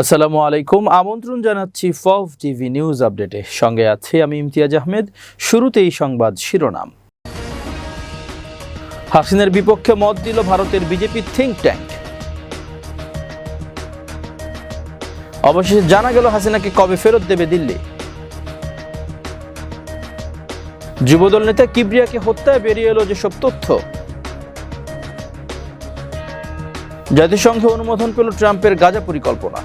আসসালামু আলাইকুম। আমন্ত্রণ জানাচ্ছি ফভ টিভি নিউজ আপডেটে। সঙ্গে আছে আমি ইমতিয়াজ আহমেদ। শুরুতেই সংবাদ শিরোনাম। হাসিনার বিপক্ষে মত দিল ভারতের বিজেপি থিঙ্ক ট্যাঙ্ক অবশেষে জানা গেল হাসিনাকে কবে ফেরত দেবে দিল্লি। যুবদল নেতা কিবরিয়াকে হত্যায় বেরিয়ে এলো যেসব তথ্য। জাতিসংঘে অনুমোদন পেল ট্রাম্পের গাজা পরিকল্পনা।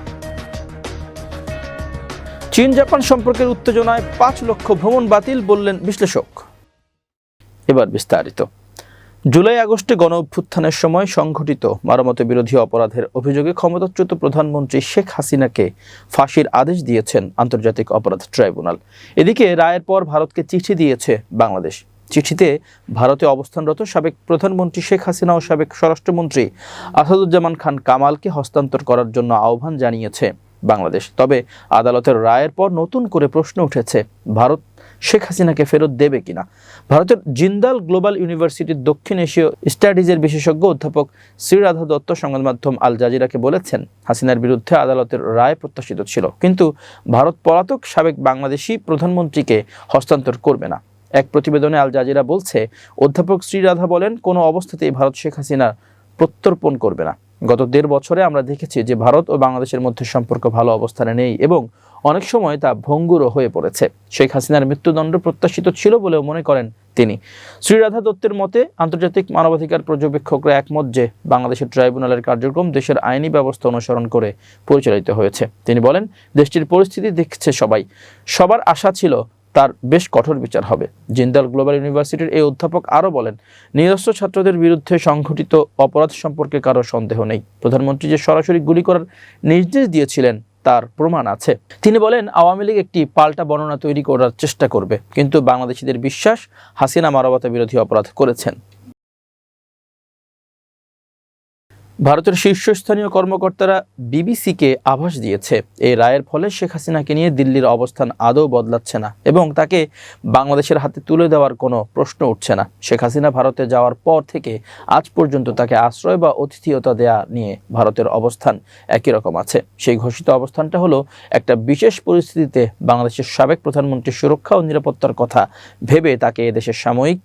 চীন জাপান সম্পর্কের উত্তেজনায় পাঁচ লক্ষ ভ্রমণ বাতিল বললেন বিশ্লেষক। এবার বিস্তারিত। জুলাই আগস্টে গণ অভ্যুত্থানের সময় সংঘটিত মারামত বিরোধী অপরাধের অভিযোগে ক্ষমতাচ্যুত প্রধানমন্ত্রী শেখ হাসিনাকে ফাঁসির আদেশ দিয়েছেন আন্তর্জাতিক অপরাধ ট্রাইব্যুনাল। এদিকে রায়ের পর ভারতকে চিঠি দিয়েছে বাংলাদেশ। চিঠিতে ভারতে অবস্থানরত সাবেক প্রধানমন্ত্রী শেখ হাসিনা ও সাবেক স্বরাষ্ট্রমন্ত্রী আসাদুজ্জামান খান কামালকে হস্তান্তর করার জন্য আহ্বান জানিয়েছে। বাংলাদেশ। তবে আদালতের রায়ের পর নতুন করে প্রশ্ন উঠেছে, ভারত শেখ হাসিনাকে ফেরত দেবে কিনা? ভারতের জিন্দাল গ্লোবাল ইউনিভার্সিটির দক্ষিণ এশীয় স্টাডিজের বিশেষজ্ঞ অধ্যাপক শ্রীরাধা দত্ত সংবাদ মাধ্যম আল জাজিরাকে বলেছেন, হাসিনার বিরুদ্ধে আদালতের রায় প্রত্যাশিত ছিল, কিন্তু ভারত পলাতক সাবেক বাংলাদেশি প্রধানমন্ত্রীকে হস্তান্তর করবে না। এক প্রতিবেদনে আল জাজিরা বলছে, অধ্যাপক শ্রীরাধা বলেন, কোনো অবস্থাতেই ভারত শেখ হাসিনা প্রত্যর্পণ করবে না। গত দেড় বছরে আমরা দেখেছি যে ভারত ও বাংলাদেশের মধ্যে সম্পর্ক ভালো অবস্থানে নেই এবং অনেক সময় তা ভঙ্গুরও হয়ে পড়েছে। শেখ হাসিনার মৃত্যুদণ্ড প্রত্যাশিত ছিল বলেও মনে করেন তিনি। শ্রীরাধা দত্তের মতে, আন্তর্জাতিক মানবাধিকার পর্যবেক্ষকরা একমত যে বাংলাদেশের ট্রাইব্যুনালের কার্যক্রম দেশের আইনি ব্যবস্থা অনুসরণ করে পরিচালিত হয়েছে। তিনি বলেন, দেশটির পরিস্থিতি দেখছে সবাই। সবার আশা ছিল তার বেশ কঠোর বিচার হবে। জিন্দাল গ্লোবাল ইউনিভার্সিটির এই অধ্যাপক আরও বলেন, নিজস্ব ছাত্রদের বিরুদ্ধে সংঘটিত অপরাধ সম্পর্কে কারও সন্দেহ নেই। প্রধানমন্ত্রী যে সরাসরি গুলি করার নির্দেশ দিয়েছিলেন, তার প্রমাণ আছে। তিনি বলেন, আওয়ামী লীগ একটি পাল্টা বর্ণনা তৈরি করার চেষ্টা করবে, কিন্তু বাংলাদেশিদের বিশ্বাস হাসিনা মানবতা বিরোধী অপরাধ করেছেন। ভারতের শীর্ষস্থানীয় কর্মকর্তারা বিবিসিকে আভাস দিয়েছে। এই রায়ের ফলে শেখ হাসিনাকে নিয়ে দিল্লির অবস্থান আদৌ বদলাচ্ছে না এবং তাকে বাংলাদেশের হাতে তুলে দেওয়ার কোনো প্রশ্ন উঠছে না। শেখ হাসিনা ভারতে যাওয়ার পর থেকে আজ পর্যন্ত তাকে আশ্রয় বা অতিথিয়তা দেয়া নিয়ে ভারতের অবস্থান একই রকম আছে। সেই ঘোষিত অবস্থানটা হলো একটা বিশেষ পরিস্থিতিতে বাংলাদেশের সাবেক প্রধানমন্ত্রীর সুরক্ষা ও নিরাপত্তার কথা ভেবে তাকে এদেশের সাময়িক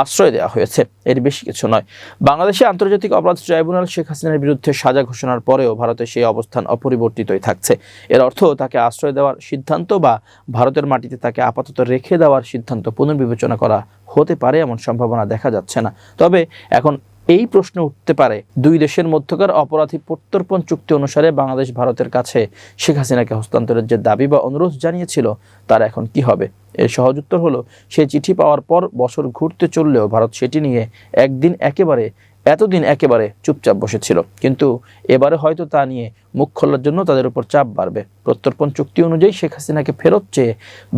আশ্রয় দেওয়া হয়েছে। এর বেশি কিছু নয়। বাংলাদেশে আন্তর্জাতিক অপরাধ ট্রাইব্যুনাল শেখ হাসিনার বিরুদ্ধে সাজা ঘোষণার পরেও ভারতের সেই অবস্থান অপরিবর্তিতই থাকছে। এর অর্থ তাকে আশ্রয় দেওয়ার সিদ্ধান্ত বা ভারতের মাটিতে তাকে আপাতত রেখে দেওয়ার সিদ্ধান্ত পুনর্বিবেচনা করা হতে পারে এমন সম্ভাবনা দেখা যাচ্ছে না। তবে এখন এই প্রশ্ন উঠতে পারে, দুই দেশের মধ্যকার অপরাধী প্রত্যর্পণ চুক্তি অনুসারে বাংলাদেশ ভারতের কাছে শেখ হাসিনাকে হস্তান্তরের যে দাবি বা অনুরোধ জানিয়েছিল, তার এখন কি হবে? এর সহজ উত্তর হলো সে চিঠি পাওয়ার পর বছর ঘুরতে চললেও ভারত সেটি নিয়ে একদিন একেবারে এতদিন একেবারে চুপচাপ বসেছিল। কিন্তু এবারে হয়তো তা নিয়ে মুখ খোলার জন্য তাদের উপর চাপ বাড়বে। প্রত্যর্পণ চুক্তি অনুযায়ী শেখ হাসিনাকে ফেরত চেয়ে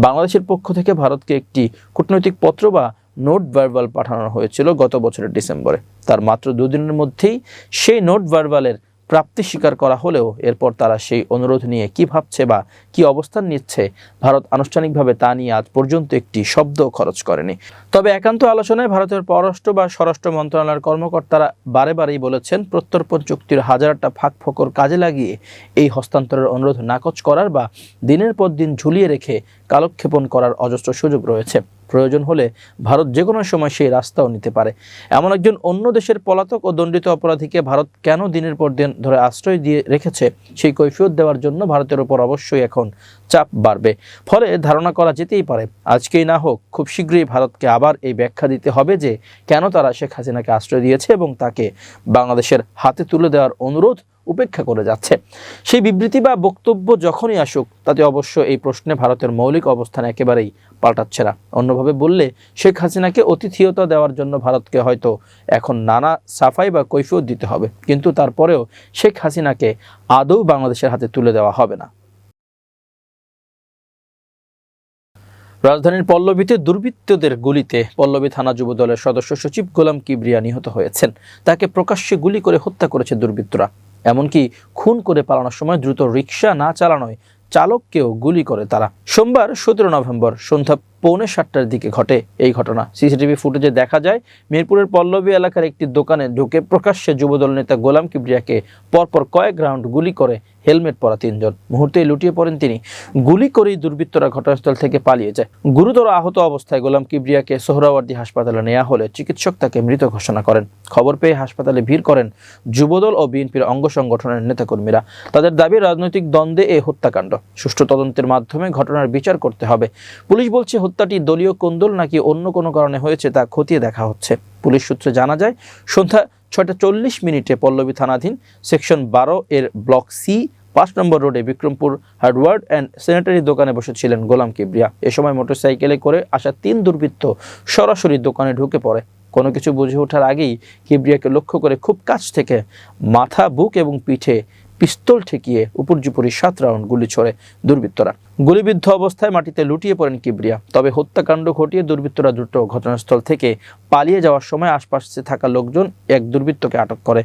বাংলাদেশের পক্ষ থেকে ভারতকে একটি কূটনৈতিক পত্র বা নোট ভার্বাল পাঠানো হয়েছিল গত বছরের ডিসেম্বরে। তার মাত্র দুদিনের মধ্যেই সেই নোট ভার্বালের প্রাপ্তি স্বীকার করা হলেও এরপর তারা সেই অনুরোধ নিয়ে কি ভাবছে বা কি অবস্থান নিচ্ছে, ভারত আনুষ্ঠানিকভাবে তা নিয়ে আজ পর্যন্ত একটি শব্দ খরচ করেনি। তবে একান্ত আলোচনায় ভারতের পররাষ্ট্র বা স্বরাষ্ট্র মন্ত্রণালয়ের কর্মকর্তারা বারে বারেই বলেছেন, প্রত্যর্পণ চুক্তির হাজারটা ফাঁক ফোকর কাজে লাগিয়ে এই হস্তান্তরের অনুরোধ নাকচ করার বা দিনের পর দিন ঝুলিয়ে রেখে কালক্ষেপণ করার অজস্র সুযোগ রয়েছে। প্রয়োজন হলে ভারত যে কোনো সময় সেই রাস্তাও নিতে পারে। এমন একজন অন্য দেশের পলাতক ও দণ্ডিত অপরাধীকে ভারত কেন দিনের পর দিন ধরে আশ্রয় দিয়ে রেখেছে, সেই কৈফিয়ত দেওয়ার জন্য ভারতের ওপর অবশ্যই এখন চাপ বাড়বে। ফলে ধারণা করা যেতেই পারে, আজকেই না হোক খুব শীঘ্রই ভারতকে আবার এই ব্যাখ্যা দিতে হবে যে কেন তারা শেখ হাসিনাকে আশ্রয় দিয়েছে এবং তাকে বাংলাদেশের হাতে তুলে দেওয়ার অনুরোধ উপেক্ষা করে যাচ্ছে। সেই বিবৃতি বা বক্তব্য যখনই আসুক, তাতে অবশ্য এই প্রশ্নে ভারতের মৌলিক অবস্থান একেবারেই পাল্টাচ্ছে না। অন্যভাবে বললে, শেখ হাসিনাকে অতিথিয়তা দেওয়ার জন্য ভারতকে হয়তো এখন নানা সাফাই বা কৈফিয়ত দিতে হবে। কিন্তু তারপরেও শেখ হাসিনাকে আদৌ বাংলাদেশের হাতে তুলে দেওয়া হবে না। রাজধানীর পল্লবীতে দুর্বৃত্তদের গুলিতে পল্লবী থানা যুব দলের সদস্য সচিব গোলাম কিবরিয়া নিহত হয়েছেন। তাকে প্রকাশ্যে গুলি করে হত্যা করেছে দুর্বৃত্তরা। এমনকি খুন করে পালানোর সময় দ্রুত রিক্সা না চালানোয় চালককেও গুলি করে তারা। সোমবার সতেরো নভেম্বর সন্ধ্যা পৌনে সাতটার দিকে ঘটে এই ঘটনা। সিসিটিভি ফুটেজে দেখা যায়, মিরপুরের পল্লবী এলাকার একটি দোকানে ঢুকে প্রকাশ্যে যুবদল নেতা গোলাম কিবরিয়াকে পরপর কয়েক রাউন্ড গুলি করে হেলমেট পরা তিনজন। মুহূর্তেই লুটিয়ে পড়েন তিনি। গুলি করেই দুর্বৃত্তরা ঘটনাস্থল থেকে পালিয়ে যায়। গুরুতর আহত অবস্থায় গোলাম কিবরিয়াকে সোহরাওয়ার্দী হাসপাতালে নেওয়া হলে চিকিৎসক তাকে মৃত ঘোষণা করেন। খবর পেয়ে হাসপাতালে ভিড় করেন যুবদল ও বিএনপির অঙ্গ সংগঠনের নেতাকর্মীরা। তাদের দাবি, রাজনৈতিক দ্বন্দ্বে এ হত্যাকাণ্ড। সুষ্ঠু তদন্তের মাধ্যমে ঘটনার বিচার করতে হবে। পুলিশ বলছে হত্যাটি দলীয় কোন্দল নাকি অন্য কোনো কারণে হয়েছে তা খতিয়ে দেখা হচ্ছে। পুলিশ সূত্রে জানা যায়, সন্ধ্যা ছয়টা চল্লিশ মিনিটে পল্লবী থানাধীন সেকশন বারো এর ব্লক সি পাঁচ নম্বর রোডে বিক্রমপুর হার্ডওয়ার্ড অ্যান্ড স্যানিটারি দোকানে বসেছিলেন গোলাম কিবরিয়া। এ সময় মোটরসাইকেলে করে আসা তিন দুর্বৃত্ত সরাসরি দোকানে ঢুকে পড়ে। কোনো কিছু বুঝে ওঠার আগেই কিবরিয়াকে লক্ষ্য করে খুব কাছ থেকে মাথা, বুক এবং পিঠে পিস্তল ঠেকিয়ে উপর্যুপরি সাত রাউন্ড গুলি ছোড়ে দুর্বৃত্তরা। গুলিবিদ্ধ অবস্থায় মাটিতে লুটিয়ে পড়েন কিবরিয়া। তবে হত্যাকাণ্ড ঘটিয়ে দুর্বৃত্তরা দ্রুত ঘটনাস্থল থেকে পালিয়ে যাওয়ার সময় আশপাশে থাকা লোকজন এক দুর্বৃত্তকে আটক করে।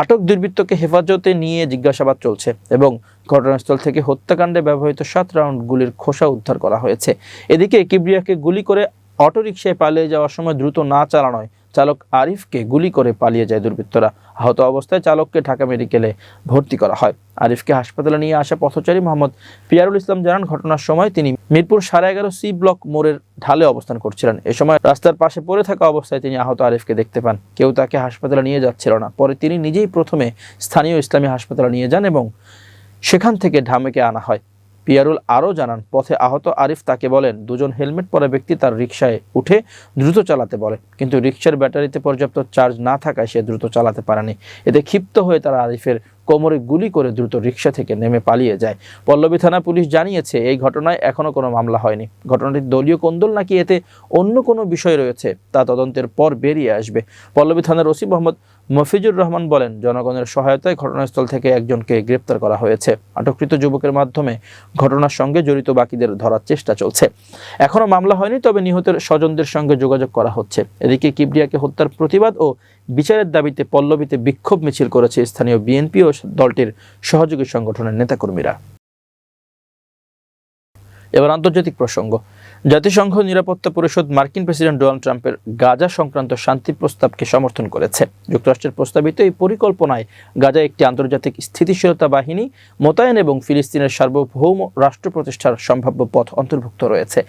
আটক দুর্বৃত্তকে হেফাজতে নিয়ে জিজ্ঞাসাবাদ চলছে এবং ঘটনাস্থল থেকে হত্যাকাণ্ডে ব্যবহৃত সাত রাউন্ড গুলির খোসা উদ্ধার করা হয়েছে। এদিকে কিবরিয়াকে গুলি করে অটোরিকশায় পালিয়ে যাওয়ার সময় দ্রুত না চালানোয় চালক আরিফকে গুলি করে পালিয়ে যায় দুর্বৃত্তরা। আহত অবস্থায় চালককে ঢাকা মেডিকেলে ভর্তি করা হয়। আরিফকে হাসপাতালে নিয়ে আসা পথচারী মোহাম্মদ পিয়ারুল ইসলাম জানান, ঘটনার সময় তিনি মিরপুর সাড়ে এগারো সি ব্লক মোড়ের ঢালে অবস্থান করছিলেন। এ সময় রাস্তার পাশে পড়ে থাকা অবস্থায় তিনি আহত আরিফকে দেখতে পান। কেউ তাকে হাসপাতালে নিয়ে যাচ্ছিল না। পরে তিনি নিজেই প্রথমে স্থানীয় ইসলামী হাসপাতালে নিয়ে যান এবং সেখান থেকে ঢামেকে আনা হয়। পিয়ারুল আরও জানান, পথে আহত আরিফ তাকে বলেন, দুজন হেলমেট পরা ব্যক্তি তার রিকশায় উঠে দ্রুত চালাতে বলে। কিন্তু রিকশার ব্যাটারিতে পর্যাপ্ত চার্জ না থাকায় সে দ্রুত চালাতে পারেনি। এতে ক্ষিপ্ত হয়ে তারা আরিফের কোমরে গুলি করে দ্রুত রিকশা থেকে নেমে পালিয়ে যায়। পল্লবী থানা পুলিশ জানিয়েছে, এই ঘটনায় এখনও কোনো মামলা হয়নি। ঘটনাটি দলীয় কোন্দল নাকি এতে অন্য কোনো বিষয় রয়েছে, তা তদন্তের পর বেরিয়ে আসবে। পল্লবী থানার ওসি মোহাম্মদ মফিজুর রহমান বলেন, জনগণের সহায়তায় ঘটনাস্থল থেকে একজনকে গ্রেপ্তার করা হয়েছে। আটককৃত যুবকের মাধ্যমে ঘটনার সঙ্গে জড়িত বাকিদের ধরার চেষ্টা চলছে। এখনও মামলা হয়নি, তবে নিহতের স্বজনদের সঙ্গে যোগাযোগ করা হচ্ছে। এদিকে কিবরিয়াকে হত্যার প্রতিবাদ ও বিচারের দাবিতে পল্লবীতে বিক্ষোভ মিছিল করেছে স্থানীয় বিএনপি ও দলটির সহযোগী সংগঠনের নেতাকর্মীরা। এবার আন্তর্জাতিক প্রসঙ্গ। জাতিসংঘ নিরাপত্তা পরিষদ মার্কিন প্রেসিডেন্ট ডোনাল্ড ট্রাম্পের গাজা সংক্রান্ত শান্তি প্রস্তাবকে সমর্থন করেছে। যুক্তরাষ্ট্রের প্রস্তাবিত এই পরিকল্পনায় গাজা একটি আন্তর্জাতিক স্থিতিশীলতা বাহিনী, মোতায়েন এবং ফিলিস্তিনের সার্বভৌম রাষ্ট্র প্রতিষ্ঠার সম্ভাব্য পথ অন্তর্ভুক্ত রয়েছে।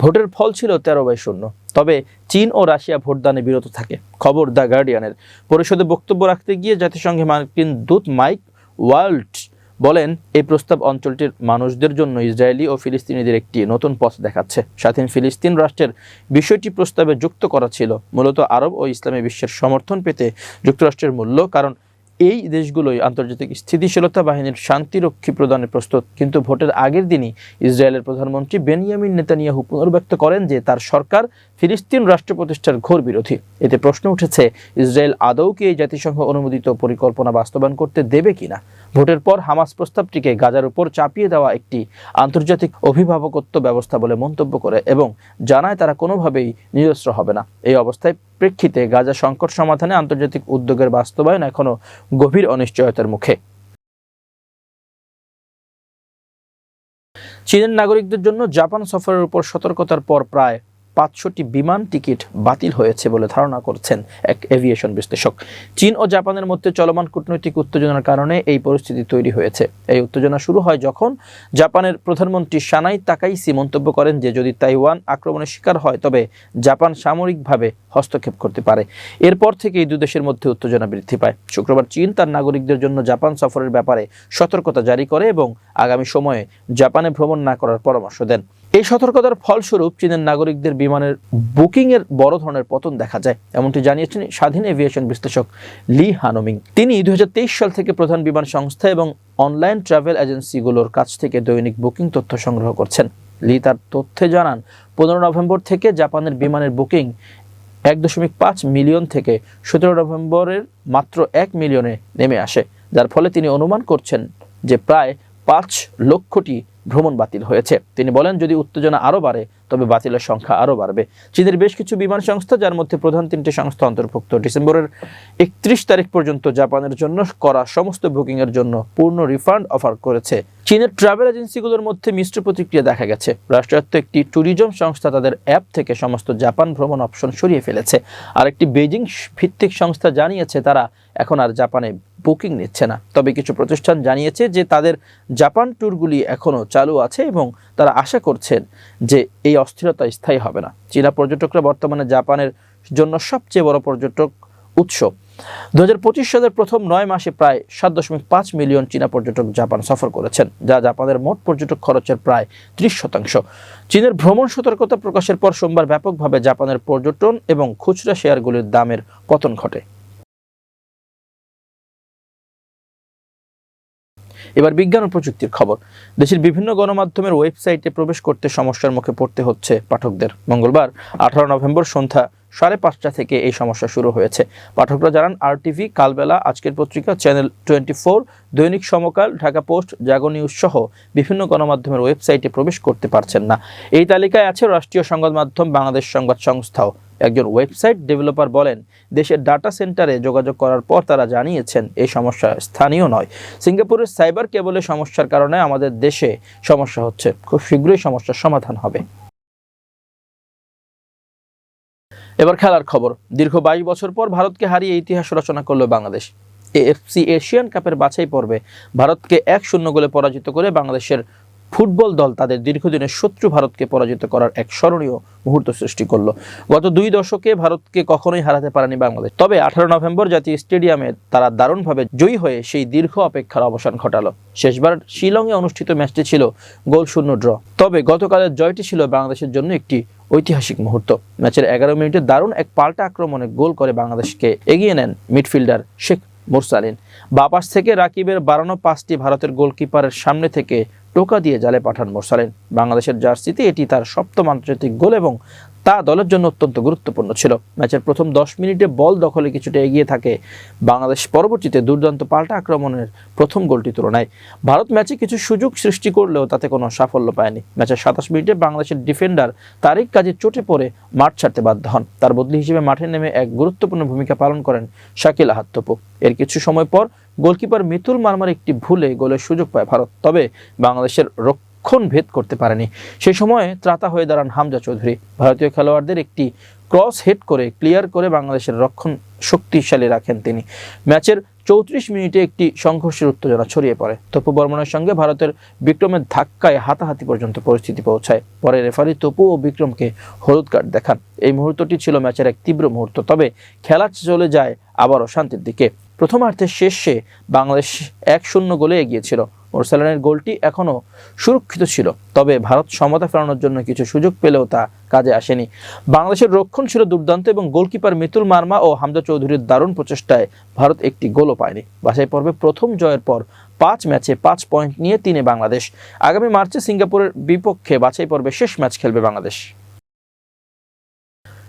ভোটের ফল ছিল তেরো বাই শূন্য। তবে চীন ও রাশিয়া ভোটদানে বিরত থাকে, খবর দ্য গার্ডিয়ানের। পরিষদে বক্তব্য রাখতে গিয়ে জাতিসংঘে মার্কিন দূত মাইক ওয়ার্ল্ড বলেন, এই প্রস্তাব অঞ্চলটির মানুষদের জন্য ইসরায়েলি ও ফিলিস্তিনিদের একটি নতুন পথ দেখাচ্ছে। স্বাধীন ফিলিস্তিন রাষ্ট্রের বিষয়টি প্রস্তাবে যুক্ত করা ছিল। মূলত আরব ও ইসলামী বিশ্বের সমর্থন পেতে যুক্তরাষ্ট্রের মূল্য, কারণ এই দেশগুলোই আন্তর্জাতিক স্থিতিশীলতা বাহিনীর শান্তিরক্ষী প্রদানে প্রস্তুত। কিন্তু ভোটের আগের দিনই ইসরায়েলের প্রধানমন্ত্রী বেনিয়ামিন নেতানিয়াহু পুনর্ব্যক্ত করেন যে তার সরকার ফিলিস্তিন রাষ্ট্র প্রতিষ্ঠার ঘোর বিরোধী। এতে প্রশ্ন উঠেছে, ইসরায়েল আদৌ কি এই জাতিসংঘ অনুমোদিত পরিকল্পনা বাস্তবায়ন করতে দেবে কিনা? ভোটের পর হামাস প্রস্তাবটিকে গাজার উপর চাপিয়ে দেওয়া একটি আন্তর্জাতিক অভিভাবকত্ব ব্যবস্থা বলে মন্তব্য করে এবং জানায় তারা কোনোভাবেই নিরস্ত্র হবে না। এই অবস্থায় প্রেক্ষিতে গাজা সংকট সমাধানে আন্তর্জাতিক উদ্যোগের বাস্তবায়ন এখনও গভীর অনিশ্চয়তার মুখে। চীনের নাগরিকদের জন্য জাপান সফরের উপর সতর্কতার পর প্রায় পাঁচশোটি বিমান টিকিট বাতিল হয়েছে বলে ধারণা করছেন এক এভিয়েশন বিশ্লেষক। চীন ও জাপানের মধ্যে চলমান কূটনৈতিক উত্তেজনার কারণে এই পরিস্থিতি তৈরি হয়েছে। এই উত্তেজনা শুরু হয় যখন জাপানের প্রধানমন্ত্রী সানাই তাকাইসি মন্তব্য করেন যে, যদি তাইওয়ান আক্রমণের শিকার হয়, তবে জাপান সামরিকভাবে হস্তক্ষেপ করতে পারে। এরপর থেকে এই দু দেশের মধ্যে উত্তেজনা বৃদ্ধি পায়। শুক্রবার চীন তার নাগরিকদের জন্য জাপান সফরের ব্যাপারে সতর্কতা জারি করে এবং আগামী সময়ে জাপানে ভ্রমণ না করার পরামর্শ দেন। এই সতর্কতার ফলস্বরূপ চীনের নাগরিকদের বিমানের বুকিং এর বড় ধরনের পতন দেখা যায়, এমনটি জানিয়েছেন স্বাধীন এভিয়েশন বিশ্লেষক লি হানোমিং। তিনি দুই সাল থেকে প্রধান বিমান সংস্থা এবং অনলাইন ট্রাভেল এজেন্সিগুলোর কাছ থেকে দৈনিক বুকিং তথ্য সংগ্রহ করছেন। লি তার তথ্যে জানান, পনেরো নভেম্বর থেকে জাপানের বিমানের বুকিং এক দশমিক পাঁচ মিলিয়ন থেকে সতেরো নভেম্বরের মাত্র এক মিলিয়নে নেমে আসে, যার ফলে তিনি অনুমান করছেন যে প্রায় পাঁচ লক্ষটি ভ্রমণ বাতিল হয়েছে। তিনি বলেন, যদি উত্তেজনা আরও বাড়ে, তবে বাতিলের সংখ্যা আরও বাড়বে। চীনের বেশ কিছু বিমান সংস্থা, যার মধ্যে প্রধান তিনটি সংস্থা অন্তর্ভুক্ত, ডিসেম্বরের একত্রিশ তারিখ পর্যন্ত জাপানের জন্য করা সমস্ত বুকিংয়ের জন্য পূর্ণ রিফান্ড অফার করেছে। চীনের ট্রাভেল এজেন্সিগুলোর মধ্যে মিশ্র প্রতিক্রিয়া দেখা গেছে। রাষ্ট্রায়ত্ত একটি ট্যুরিজম সংস্থা তাদের অ্যাপ থেকে সমস্ত জাপান ভ্রমণ অপশন সরিয়ে ফেলেছে। আর একটি বেজিং ভিত্তিক সংস্থা জানিয়েছে, তারা এখন আর জাপানে বুকিং নিচ্ছে না। তবে কিছু প্রতিষ্ঠান জানিয়েছে যে, তাদের জাপান ট্যুরগুলি এখনও চালু আছে এবং তারা আশা করছেন যে এই অস্থিরতা স্থায়ী হবে না। চীনা পর্যটকরা বর্তমানে জাপানের জন্য সবচেয়ে বড় পর্যটক উৎস। দু হাজার পঁচিশ সালের প্রথম নয় মাসে প্রায় সাত দশমিক পাঁচ মিলিয়ন চীনা পর্যটক জাপান সফর করেছেন, যা জাপানের মোট পর্যটক খরচের প্রায় ত্রিশ শতাংশ। চীনের ভ্রমণ সতর্কতা প্রকাশের পর সোমবার ব্যাপকভাবে জাপানের পর্যটন এবং খুচরা শেয়ারগুলির দামের পতন ঘটে। এবার বিজ্ঞান ও প্রযুক্তির খবর। দেশের বিভিন্ন গণমাধ্যমের ওয়েবসাইটে প্রবেশ করতে সমস্যার মুখে পড়তে হচ্ছে পাঠকদের। মঙ্গলবার, আঠারো নভেম্বর সন্ধ্যা সাড়ে পাঁচটা থেকে এই সমস্যা শুরু হয়েছে। পাঠকরা জানান, আরটিভি, কালবেলা, আজকের পত্রিকা, চ্যানেল টোয়েন্টি ফোর দৈনিক সমকাল, ঢাকা পোস্ট, জাগো নিউজ সহ বিভিন্ন গণমাধ্যমের ওয়েবসাইটে প্রবেশ করতে পারছেন না। এই তালিকায় আছে রাষ্ট্রীয় সংবাদ মাধ্যম, বাংলাদেশ সংবাদ সংস্থাও। একজন ওয়েবসাইট ডেভেলপার বলেন, দেশের ডাটা সেন্টারে যোগাযোগ করার পর তারা জানিয়েছেন, এই সমস্যা স্থানীয় নয়। সিঙ্গাপুরের সাইবার কেবলের সমস্যার কারণে আমাদের দেশে সমস্যা হচ্ছে। খুব শীঘ্রই সমস্যার সমাধান হবে। এবার খেলার খবর। দীর্ঘ বাইশ বছর পর ভারতকে হারিয়ে ইতিহাস রচনা করল বাংলাদেশ। এএফসি এশিয়ান কাপের বাছাই পর্বে ভারতকে এক শূন্য গোলে পরাজিত করে বাংলাদেশের ফুটবল দল তাদের দীর্ঘদিনের শত্রু ভারতকে পরাজিত করার এক স্মরণীয় মুহূর্ত সৃষ্টি করল। গত দুই দশকে ভারতকে কখনোই হারাতে পারেনি বাংলাদেশ। তবে আঠারো নভেম্বর জাতীয় স্টেডিয়ামে তারা দারুণভাবে জয়ী হয়ে সেই দীর্ঘ অপেক্ষার অবসান ঘটালো। শেষবার শিলংয়ে অনুষ্ঠিত ম্যাচটি ছিল গোল শূন্য ড্র। তবে গতকালের জয়টি ছিল বাংলাদেশের জন্য একটি ঐতিহাসিক মুহূর্ত। ম্যাচের এগারো মিনিটে দারুণ এক পাল্টা আক্রমণে গোল করে বাংলাদেশকে এগিয়ে নেন মিডফিল্ডার শেখ মুরসালিন। বাপাস থেকে রাকিবের বাড়ানো পাঁচটি ভারতের গোলকিপারের সামনে থেকে টোকা দিয়ে জালে পাঠান মোরসালিন। বাংলাদেশের জার্সিতে এটি তার সপ্তম আন্তর্জাতিক গোল এবং তা দলের জন্য অত্যন্ত গুরুত্বপূর্ণ ছিল। ম্যাচের প্রথম দশ মিনিটে বল দখলে কিছুটা এগিয়ে থাকে। বাংলাদেশ পরবর্তীতে দুর্দান্ত পাল্টা আক্রমণের প্রথম গোলটি তুলনায়। ভারত ম্যাচে কিছু সুযোগ সৃষ্টি করলেও তাতে কোনো সাফল্য পায়নি। ম্যাচের সাতাশ মিনিটে বাংলাদেশের ডিফেন্ডার তারিক কাজে চোটে পড়ে মাঠ ছাড়তে বাধ্য হন। তার বদলি হিসেবে মাঠে নেমে এক গুরুত্বপূর্ণ ভূমিকা পালন করেন শাকিল আহাত্তপু এর কিছু সময় পর গোলকিপার মিতুল মারমার একটি ভুলে গোলের সুযোগ পায় ভারত, তবে বাংলাদেশের রক্ষণ ভেদ করতে পারেনি। সেই সময়ে ত্রাতা হয়ে দাঁড়ান হামজা চৌধুরী। ভারতীয় খেলোয়াড়দের একটি ক্রস হেড করে, ক্লিয়ার করে বাংলাদেশের রক্ষণ শক্তিশালী রাখেন তিনি। ম্যাচের চৌত্রিশ মিনিটে একটি সংঘর্ষের উত্তেজনা ছড়িয়ে পড়ে। তপু বর্মনের সঙ্গে ভারতের বিক্রমের ধাক্কায় হাতাহাতি পর্যন্ত পরিস্থিতি পৌঁছায়। পরে রেফারি তপু ও বিক্রমকে হলুদ কার্ড দেখান। এই মুহূর্তটি ছিল ম্যাচের এক তীব্র মুহূর্ত, তবে খেলা চলে যায় আবারও শান্তির দিকে। প্রথমার্ধের শেষে বাংলাদেশ এক শূন্য গোলে এগিয়েছিল। মোরসালানের গোলটি এখনও সুরক্ষিত ছিল, তবে ভারত সমতা ফেরানোর জন্য কিছু সুযোগ পেলেও তা কাজে আসেনি। বাংলাদেশের রক্ষণ ছিল দুর্দান্ত এবং গোলকিপার মিতুল মার্মা ও হামজা চৌধুরীর দারুণ প্রচেষ্টায় ভারত একটি গোলও পায়নি। বাছাই পর্বে প্রথম জয়ের পর পাঁচ ম্যাচে পাঁচ পয়েন্ট নিয়ে তিনে বাংলাদেশ। আগামী মার্চে সিঙ্গাপুরের বিপক্ষে বাছাই পর্বে শেষ ম্যাচ খেলবে বাংলাদেশ।